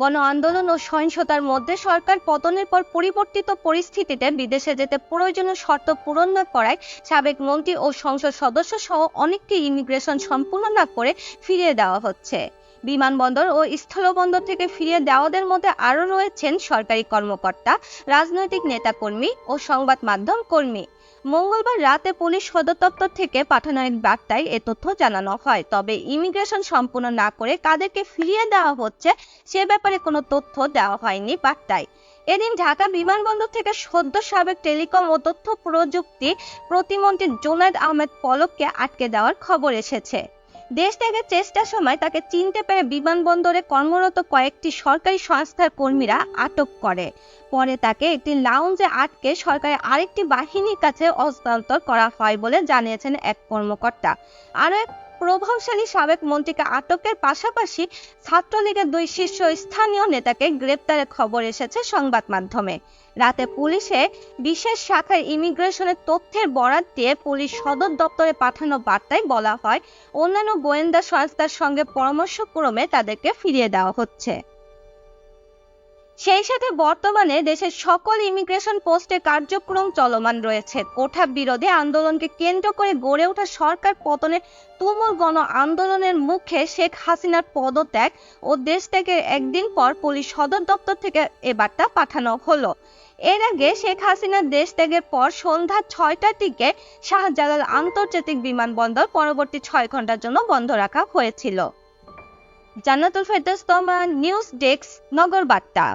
গণ আন্দোলন ও সহিংসতার মধ্যে সরকার পতনের পর পরিবর্তিত পরিস্থিতিতে বিদেশে যেতে প্রয়োজনীয় শর্ত পূরণ না করায় সাবেক মন্ত্রী ও সংসদ সদস্য সহ অনেককে ইমিগ্রেশন সম্পূর্ণ না করে ফিরিয়ে দেওয়া হচ্ছে। বিমানবন্দর ও স্থলবন্দর থেকে ফিরিয়ে দেওয়াদের মধ্যে আরও রয়েছেন সরকারি কর্মকর্তা, রাজনৈতিক নেতাকর্মী ও সংবাদ মাধ্যম কর্মী। মঙ্গলবার রাতে পুলিশ সদর দপ্তর থেকে পাঠানো এক বার্তায় এ তথ্য জানানো হয়। তবে ইমিগ্রেশন সম্পূর্ণ না করে কাদেরকে ফিরিয়ে দেওয়া হচ্ছে, সে ব্যাপারে কোনো তথ্য দেওয়া হয়নি বার্তায়। এদিন ঢাকা বিমানবন্দর থেকে সদ্য সাবেক টেলিকম ও তথ্য প্রযুক্তি প্রতিমন্ত্রী জোনায়দ আহমেদ পলককে আটকে দেওয়ার খবর এসেছে। দেশ ত্যাগের চেষ্টার সময় তাকে চিনতে পেরে বিমানবন্দরে কর্মরত কয়েকটি সরকারি সংস্থার কর্মীরা আটক করে। পরে তাকে একটি লাউঞ্জে আটকে সরকারের আরেকটি বাহিনীর কাছে হস্তান্তর করা হয় বলে জানিয়েছেন এক কর্মকর্তা। আরও এক প্রভাবশালী সাবেক মন্ত্রীকে আটকের পাশাপাশি ছাত্রলীগের দুই শীর্ষ স্থানীয় নেতাকে গ্রেপ্তারের খবর এসেছে সংবাদ মাধ্যমে। রাতে পুলিশে বিশেষ শাখার ইমিগ্রেশনের তথ্যের বরাত দিয়ে পুলিশ সদর দপ্তরে পাঠানো বার্তায় বলা হয়, অন্যান্য গোয়েন্দা সংস্থার সঙ্গে পরামর্শক্রমে তাদেরকে ফিরিয়ে দেওয়া হচ্ছে। সেই সাথে বর্তমানে দেশের সকল ইমিগ্রেশন পোস্টে কার্যক্রম চলমান রয়েছে। কোঠা বিরোধী আন্দোলনকে কেন্দ্র করে গড়ে ওঠা সরকার পতনের তুমুল গণ আন্দোলনের মুখে শেখ হাসিনার পদত্যাগ ও দেশ থেকে একদিন পর পুলিশ সদর দপ্তর থেকে এ বার্তা পাঠানো হলো। এর আগে শেখ হাসিনার দেশ ত্যাগের পর সন্ধ্যা ছয়টার দিকে শাহজালাল আন্তর্জাতিক বিমানবন্দর পরবর্তী ছয় ঘণ্টার জন্য বন্ধ রাখা হয়েছিল। জান্নাতুল ফেরদৌস তমা নিউজ ডেস্ক নগর বার্তা